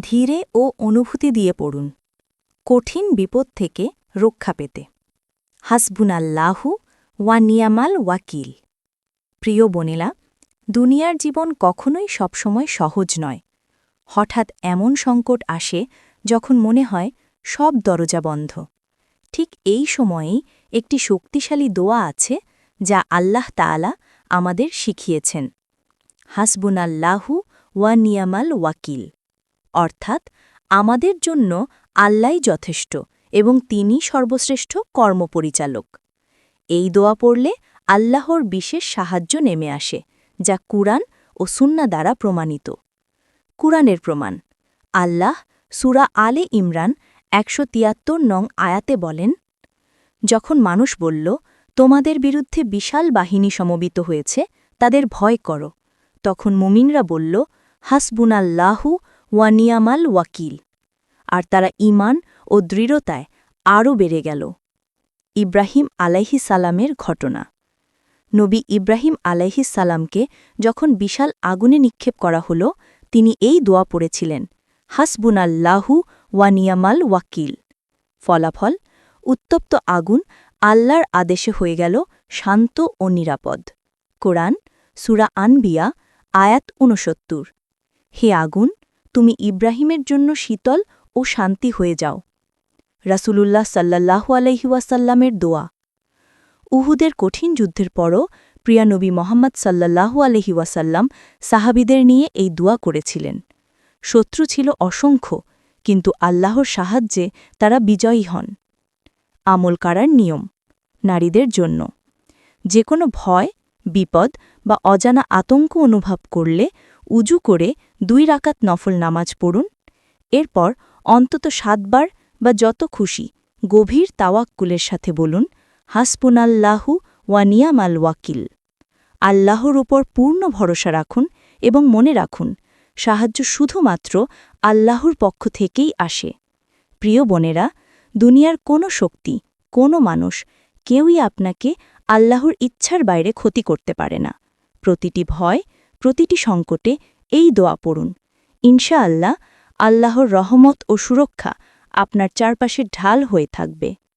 ধীরে ও অনুভূতি দিয়ে পড়ুন। কঠিন বিপদ থেকে রক্ষা পেতে। হাসবুনাল্লাহু ওয়া নিয়ামাল ওয়াকিল। প্রিয় বোনেলা দুনিয়ার জীবন কখনোই সবসময় সহজ নয়। হঠাৎ এমন সংকট আসে যখন মনে হয় সব দরজা বন্ধ। ঠিক এই সময়েই একটি শক্তিশালী দোয়া আছে যা আল্লাহ তাআলা আমাদের শিখিয়েছেন। হাসবুনাল্লাহু ওয়া নিয়ামাল ওয়াকিল। অর্থাৎ আমাদের জন্য আল্লাই যথেষ্ট এবং তিনি সর্বশ্রেষ্ঠ কর্মপরিচালক। এই দোয়া পড়লে আল্লাহর বিশেষ সাহায্য নেমে আসে, যা কুরআন ও সুন্না দ্বারা প্রমাণিত। কুরআনের প্রমাণ, আল্লাহ সুরা আলে ইমরান একশো তিয়াত্তর নং আয়াতে বলেন, যখন মানুষ বলল, তোমাদের বিরুদ্ধে বিশাল বাহিনী সমবিত হয়েছে, তাদের ভয় করো, তখন মুমিনরা বলল, হাসবুনাল্লাহু ওয়ানিয়ামাল ওয়াকিল। আর তারা ইমান ও দৃঢ়তায় আরও বেড়ে গেল। ইব্রাহিম আলাইহি সালামের ঘটনা। নবী ইব্রাহিম আলাইহি সালামকে যখন বিশাল আগুনে নিক্ষেপ করা হল, তিনি এই দোয়া পড়েছিলেন, হাসবুনাল্লাহু ওয়ানিয়ামাল ওয়াকিল। ফলাফল, উত্তপ্ত আগুন আল্লাহর আদেশে হয়ে গেল শান্ত ও নিরাপদ। কোরআন, সুরা আনবিয়া, আয়াত ঊনসত্তর। হে আগুন তুমি ইব্রাহিমের জন্য শীতল ও শান্তি হয়ে যাও। রাসূলুল্লাহ সাল্লাল্লাহু আলহিউসাল্লামের দোয়া। উহুদের কঠিন যুদ্ধের পরও প্রিয়া নবী মোহাম্মদ সাল্লাল্লাহু আলহি ওয়াসাল্লাম সাহাবিদের নিয়ে এই দোয়া করেছিলেন। শত্রু ছিল অসংখ্য, কিন্তু আল্লাহর সাহায্যে তারা বিজয়ী হন। আমল কারার নিয়ম, নারীদের জন্য। যে কোনো ভয়, বিপদ বা অজানা আতঙ্ক অনুভব করলে উজু করে দুই রাকাত নফল নামাজ পড়ুন। এরপর অন্তত সাতবার বা যত খুশি গভীর তাওয়াক্কুলের সাথে বলুন হাসপুনাল্লাহু ওয়ানিয়ামাল ওয়াকিল। আল্লাহর উপর পূর্ণ ভরসা রাখুন এবং মনে রাখুন, সাহায্য শুধুমাত্র আল্লাহর পক্ষ থেকেই আসে। প্রিয় বোনেরা, দুনিয়ার কোনো শক্তি, কোনো মানুষ কেউই আপনাকে আল্লাহর ইচ্ছার বাইরে ক্ষতি করতে পারে না। প্রতিটি ভয়, প্রতিটি সংকটে এই দোয়া পড়ুন। ইনশাআল্লাহ আল্লাহর রহমত ও সুরক্ষা আপনার চারপাশে ঢাল হয়ে থাকবে।